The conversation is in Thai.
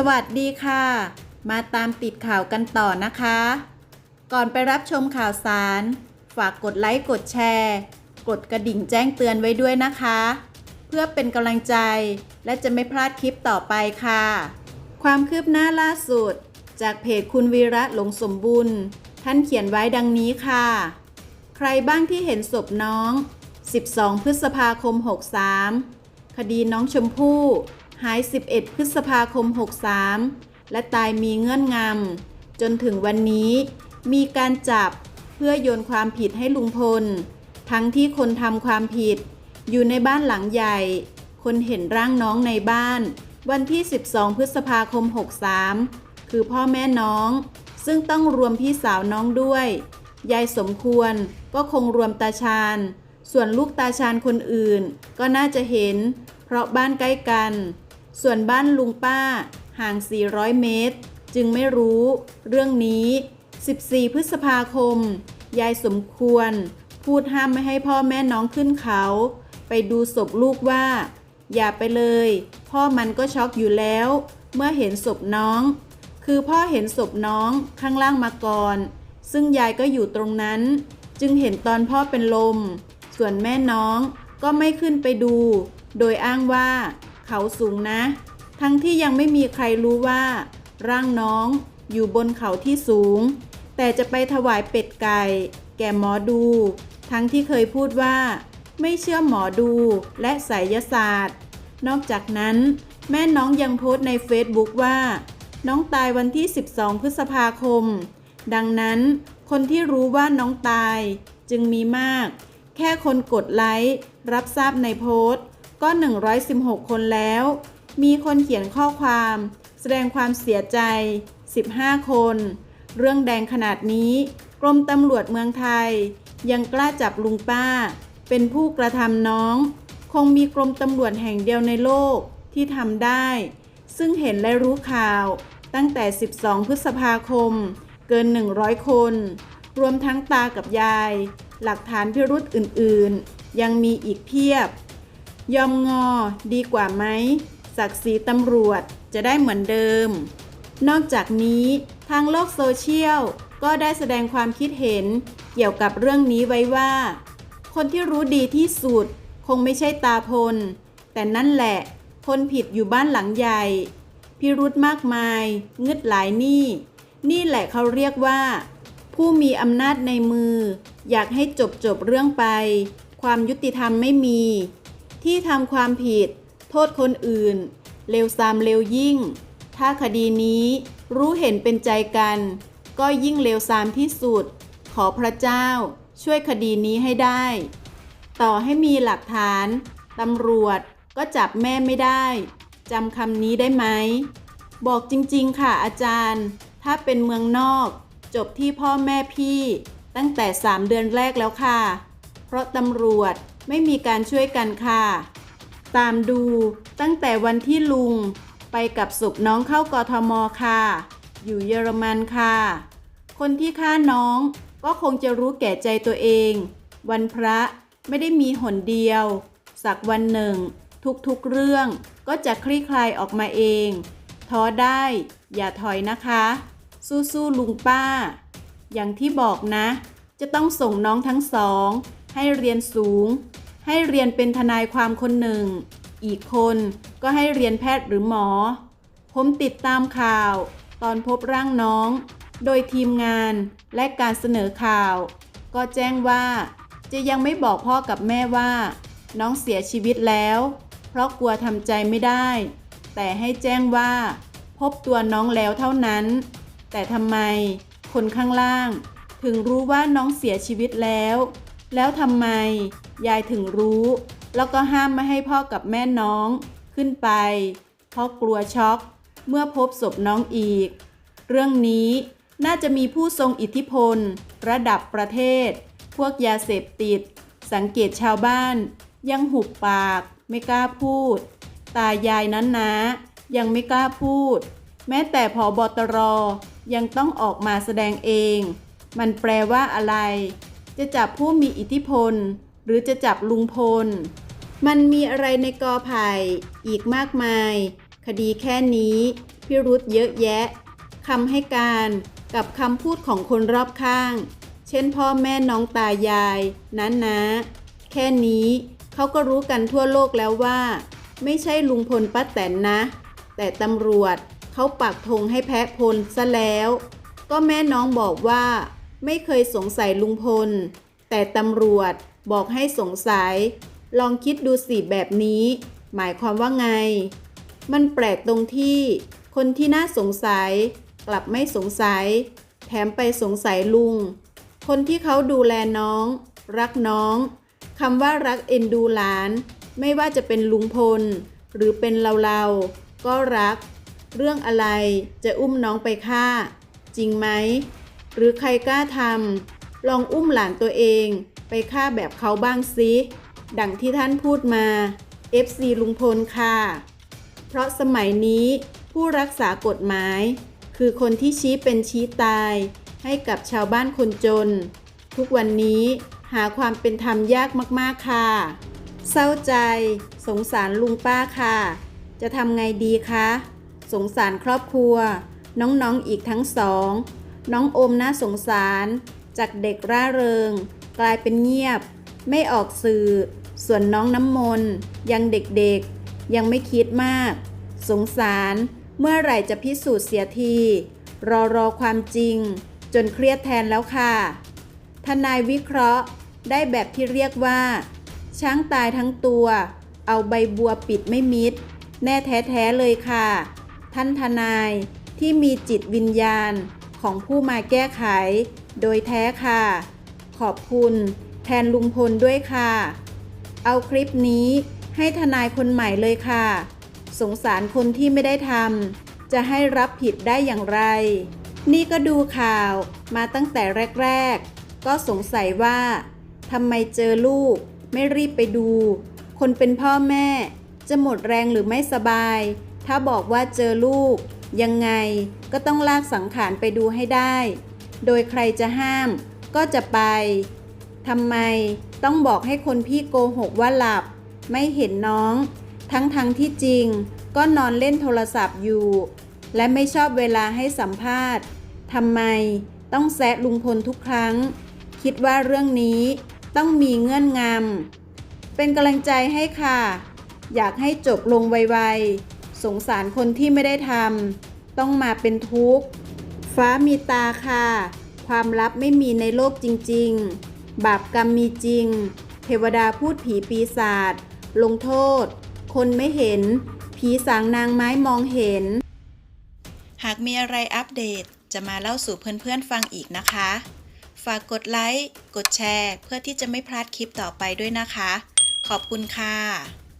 สวัสดีค่ะ มาตามติดข่าวกันต่อนะคะ ก่อนไปรับชมข่าวสาร ฝากกดไลค์กดแชร์ กดกระดิ่งแจ้งเตือนไว้ด้วยนะคะ เพื่อเป็นกำลังใจและจะไม่พลาดคลิปต่อไปค่ะ ความคืบหน้าล่าสุด จากเพจคุณวีระหลงสมบุญท่านเขียนไว้ดังนี้ค่ะ ใครบ้างที่เห็นศพน้อง 12 พฤษภาคม 63 คดีน้องชมพู่ หาย 11 พฤษภาคม 63 และตายมีเงื่อนงำจนถึงวันนี้มีการจับเพื่อโยนความผิดให้ลุงพล ทั้งที่คนทำความผิด อยู่ในบ้านหลังใหญ่ คนเห็นร่างน้องในบ้าน วันที่ 12 พฤษภาคม 63 คือพ่อแม่น้อง ซึ่งต้องรวมพี่สาวน้องด้วย ยายสมควรก็คงรวมตาชาญ ส่วนลูกตาชาญคนอื่น ก็น่าจะเห็น เพราะบ้านใกล้กัน ส่วนบ้านลุงป้าห่าง 400 เมตร จึงไม่รู้เรื่องนี้ 14 พฤษภาคม ยายสมควร พูดห้ามไม่ให้พ่อแม่น้องขึ้นเขา ไปดูศพลูกว่า อย่าไปเลย พ่อมันก็ช็อกอยู่แล้ว เมื่อเห็นศพน้อง คือพ่อเห็นศพน้องข้างล่างมาก่อน ซึ่งยายก็อยู่ตรงนั้น จึงเห็นตอนพ่อเป็นลม ส่วนแม่น้องก็ไม่ขึ้นไปดู โดยอ้างว่า เขาสูงนะ ทั้งที่ยังไม่มีใครรู้ว่า ร่างน้องอยู่บนเขาที่สูง แต่จะไปถวายเป็ดไก่ แก่หมอดู ทั้งที่เคยพูดว่า ไม่เชื่อหมอดูและไสยศาสตร์ นอกจากนั้น แม่น้องยังโพสต์ในเฟซบุ๊กว่า น้องตายวันที่ 12 พฤษภาคม ดังนั้นคนที่รู้ว่าน้องตายจึงมีมาก แค่คนกดไลค์รับทราบในโพสต์ ก็ 116 คนแล้ว มีคนเขียนข้อความ แสดงความเสียใจ 15 คน เรื่องแดงขนาดนี้ กรมตำรวจเมืองไทย ยังกล้าจับลุงป้า เป็นผู้กระทำน้อง คงมีกรมตำรวจแห่งเดียวในโลกที่ทำได้ ซึ่งเห็นและรู้ข่าวตั้งแต่ 12 พฤษภาคม เกิน 100 คน รวมทั้งตากับยาย หลักฐานพิรุษอื่น ๆ ยังมีอีกเพียบ ยอมงอดีกว่าไหมศักดิ์ศรีตำรวจจะได้เหมือนเดิม นอกจากนี้ทางโลกโซเชียลก็ได้แสดงความคิดเห็นเกี่ยวกับเรื่องนี้ไว้ว่า คนที่รู้ดีที่สุดคงไม่ใช่ตาพล แต่นั่นแหละ คนผิดอยู่บ้านหลังใหญ่ พิรุธมากมายงึดหลายหนี่นี่แหละเขาเรียกว่า ผู้มีอำนาจในมือ อยากให้จบจบเรื่องไป ความยุติธรรมไม่มี ที่ทำความผิด โทษคนอื่นเลวซามเลวยิ่ง ถ้าคดีนี้รู้เห็นเป็นใจกัน ก็ยิ่งเลวซามที่สุด ขอพระเจ้าช่วยคดีนี้ให้ได้ ต่อให้มีหลักฐานตำรวจก็จับแม่ไม่ได้จำคำนี้ได้ไหม บอกจริงๆ ค่ะอาจารย์ ถ้าเป็นเมืองนอก จบที่พ่อแม่พี่ ตั้งแต่ 3 เดือนแรกแล้วค่ะ เพราะตำรวจ ไม่มีการช่วยกันค่ะ ตามดูตั้งแต่วันที่ลุงไปกับศพน้องเข้ากทมค่ะ อยู่เยอรมันค่ะ คนที่ฆ่าน้องก็คงจะรู้แก่ใจตัวเอง วันพระไม่ได้มีหนเดียว สักวันหนึ่ง ทุกๆเรื่องก็จะคลี่คลายออกมาเอง ท้อได้อย่าถอยนะคะ สู้ๆลุงป้า อย่างที่บอกนะ จะต้องส่งน้องทั้งสอง ให้เรียนสูง ให้เรียนเป็นทนายความคนหนึ่ง อีกคนก็ให้เรียนแพทย์หรือหมอ ผมติดตามข่าว ตอนพบร่างน้อง โดยทีมงานและการเสนอข่าว ก็แจ้งว่า จะยังไม่บอกพ่อกับแม่ว่า น้องเสียชีวิตแล้ว เพราะกลัวทำใจไม่ได้ แต่ให้แจ้งว่า พบตัวน้องแล้วเท่านั้น แต่ทำไมคนข้างล่าง ถึงรู้ว่าน้องเสียชีวิตแล้ว แล้วทำไม ยายถึงรู้ แล้วก็ห้ามไม่ให้พ่อกับแม่น้องขึ้นไป เพราะกลัวช็อกเมื่อพบศพน้องอีก เรื่องนี้น่าจะมีผู้ทรงอิทธิพล ระดับประเทศ พวกยาเสพติด สังเกตชาวบ้าน ยังหุบปาก ไม่กล้าพูด ตายายนั้นนะ ยังไม่กล้าพูด แม้แต่พอบอตรยังต้องออกมาแสดงเอง มันแปลว่าอะไร จะจับผู้มีอิทธิพล หรือจะจับลุงพล มันมีอะไรในกอไผ่อีกมากมาย คดีแค่นี้ พิรุษเยอะแยะคำให้การกับคำพูดของคนรอบข้าง เช่นพ่อแม่น้องตายายน้านะแค่นี้เขาก็รู้กันทั่วโลกแล้วว่า ไม่ใช่ลุงพลป้าแตนนะ แต่ตำรวจเขาปักธงให้แพ้พลซะแล้ว ก็แม่น้องบอกว่า ไม่เคยสงสัยลุงพล แต่ตำรวจบอกให้สงสัย ลองคิดดูสิแบบนี้ หมายความว่าไง มันแปลกตรงที่คนที่น่าสงสัย กลับไม่สงสัย แถมไปสงสัยลุง คนที่เขาดูแลน้อง รักน้องคำว่ารักเอ็นดูหลาน ไม่ว่าจะเป็นลุงพล หรือเป็นเราเราๆก็รัก เรื่องอะไรจะอุ้มน้องไปฆ่า จริงไหม หรือใครกล้าทำลองอุ้มหลานตัวเองไปฆ่าแบบเขาบ้างสิดังที่ท่านพูดมา FC ลุงพลค่ะ เพราะสมัยนี้ผู้รักษากฎหมาย คือคนที่ชี้เป็นชี้ตาย ให้กับชาวบ้านคนจน ทุกวันนี้หาความเป็นธรรมยากมากๆค่ะ เศร้าใจ สงสารลุงป้าค่ะ จะทำไงดีคะ สงสารครอบครัว น้องๆออีกทั้งสอง น้องโอมน่าสงสาร จากเด็กร่าเริง กลายเป็นเงียบ ไม่ออกสื่อ ส่วนน้องน้ำมนต์ยังเด็กๆ ยังไม่คิดมาก สงสารเมื่อไหร่จะพิสูจน์เสียที รอรอความจริง จนเครียดแทนแล้วค่ะ ทนายวิเคราะห์ได้แบบที่เรียกว่า ช้างตายทั้งตัว เอาใบบัวปิดไม่มิด แน่แท้ๆเลยค่ะ ท่านทนายที่มีจิตวิญญาณ ของผู้มาแก้ไข โดยแท้ค่ะ ขอบคุณแทนลุงพลด้วยค่ะ เอาคลิปนี้ให้ทนายคนใหม่เลยค่ะ สงสารคนที่ไม่ได้ทำจะให้รับผิดได้อย่างไร นี่ก็ดูข่าวมาตั้งแต่แรก ๆ ก็สงสัยว่าทำไมเจอลูก ไม่รีบไปดู คนเป็นพ่อแม่ จะหมดแรงหรือไม่สบาย ถ้าบอกว่าเจอลูก ยังไงก็ต้องลากสังขารไปดูให้ได้ โดยใครจะห้ามก็จะไป ทำไมต้องบอกให้คนพี่โกหกว่าหลับ ไม่เห็นน้อง ทั้งทั้งที่จริงก็นอนเล่นโทรศัพท์อยู่ และไม่ชอบเวลาให้สัมภาษณ์ ทำไมต้องแซะลุงพลทุกครั้ง คิดว่าเรื่องนี้ต้องมีเงื่อนงำ เป็นกำลังใจให้ค่ะ อยากให้จบลงไวๆ สงสารคนที่ไม่ได้ทำต้องมาเป็นทุกข์ ฟ้ามีตาค่ะ ความลับไม่มีในโลกจริง ๆ บาปกรรมมีจริง เทวดาพูดผีปีศาจลงโทษ คนไม่เห็น ผีสางนางไม้มองเห็น หากมีอะไรอัปเดตจะมาเล่าสู่เพื่อนๆฟังอีกนะคะ ฝากกดไลค์ กดแชร์ เพื่อที่จะไม่พลาดคลิปต่อไปด้วยนะคะ ขอบคุณค่ะ